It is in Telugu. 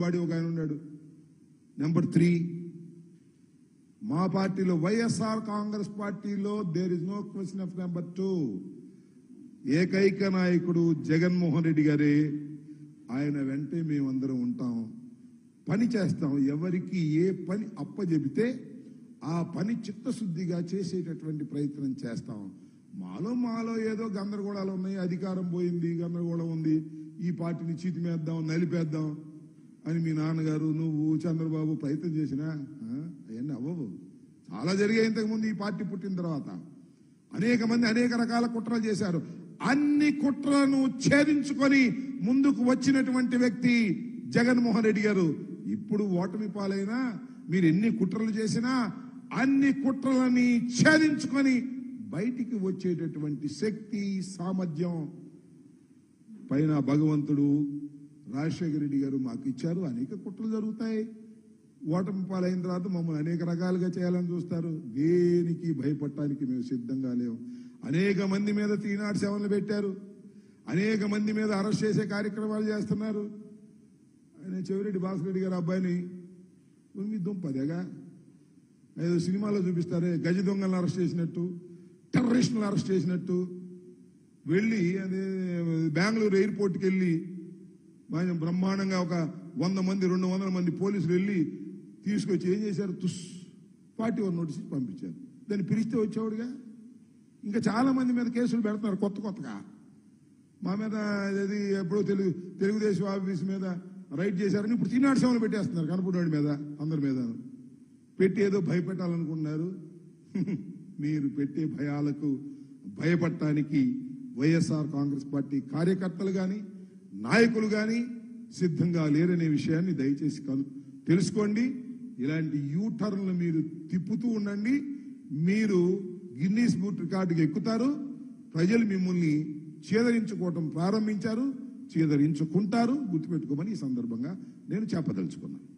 వాడి ఒక ఆయన ఉన్నాడు. నెంబర్ త్రీ మా పార్టీలో వైఎస్ఆర్ కాంగ్రెస్ పార్టీలో there is no question of number two ఏకైక నాయకుడు జగన్మోహన్ రెడ్డి గారే ఆయన వెంటే మేమందరం ఉంటాం. పని చేస్తాం. ఎవరికి ఏ పని అప్పజెబితే ఆ పని చిత్తశుద్ధిగా చేసేటటువంటి ప్రయత్నం చేస్తాం. మాలో మాలో ఏదో గందరగోళాలు ఉన్నాయి. అధికారం పోయింది గందరగోళం ఉంది. ఈ పార్టీని చీతిమేద్దాం నలిపేద్దాం. అని మీ నాన్నగారు నువ్వు చంద్రబాబు ప్రయత్నం చేసినా అవన్నీ అవ్వవు. చాలా జరిగాయి ఇంతకుముందు ఈ పార్టీ పుట్టిన తర్వాత. అనేక మంది అనేక రకాల కుట్రలు చేశారు. అన్ని కుట్రలను ఛేదించుకొని ముందుకు వచ్చినటువంటి వ్యక్తి జగన్మోహన్ రెడ్డి గారు. ఇప్పుడు ఓటమి పాలైనా మీరు ఎన్ని కుట్రలు చేసినా అన్ని కుట్రలని ఛేదించుకొని బయటికి వచ్చేటటువంటి శక్తి సామర్థ్యం పైన భగవంతుడు రాజశేఖర రెడ్డి గారు మాకు ఇచ్చారు. అనేక కుట్రలు జరుగుతాయి. ఓటమి పాలైన తర్వాత మమ్మల్ని అనేక రకాలుగా చేయాలని చూస్తారు. దేనికి భయపడటానికి మేము సిద్ధంగా లేవు. అనేక మంది మీద త్రీనాట్ సెవెన్లు పెట్టారు. అనేక మంది మీద అరెస్ట్ చేసే కార్యక్రమాలు చేస్తున్నారు. ఆయన చెవిరెడ్డి భాస్కర్ రెడ్డి గారు అబ్బాయిని మీ దుంపదేగా ఏదో సినిమాలో చూపిస్తారే గజ దొంగలను అరెస్ట్ చేసినట్టు టెర్రరిస్టులను అరెస్ట్ చేసినట్టు వెళ్ళి అదే బెంగళూరు ఎయిర్పోర్ట్కి వెళ్ళి బ్రహ్మాండంగా ఒక వంద మంది రెండు వందల మంది పోలీసులు వెళ్ళి తీసుకొచ్చి ఏం చేశారు? తుస్ పార్టీ వన్ నోటీస్ పంపించారు. దాన్ని పిలిస్తే వచ్చేవాడుగా? ఇంకా చాలా మంది మీద కేసులు పెడుతున్నారు కొత్త కొత్తగా. మా మీద ఇది ఎప్పుడో తెలుగు తెలుగుదేశం ఆఫీస్ మీద రైడ్ చేశారని ఇప్పుడు చిన్నాడు సేవలు పెట్టేస్తున్నారు కనపడవాడి మీద అందరి మీద. పెట్టి ఏదో భయపెట్టాలనుకుంటున్నారు. మీరు పెట్టే భయాలకు భయపడటానికి వైఎస్ఆర్ కాంగ్రెస్ పార్టీ కార్యకర్తలు కానీ నాయకులు కానీ సిద్ధంగా లేరనే విషయాన్ని దయచేసి కను తెలుసుకోండి. ఇలాంటి యూ టర్న్లు మీరు తిప్పుతూ ఉండండి. మీరు గిన్నీస్ బుక్ రికార్డుకి ఎక్కుతారు. ప్రజలు మిమ్మల్ని చేదరించుకోవటం ప్రారంభించారు. చేదరించుకుంటారు. గుర్తుపెట్టుకోమని ఈ సందర్భంగా నేను చెప్పదలుచుకున్నాను.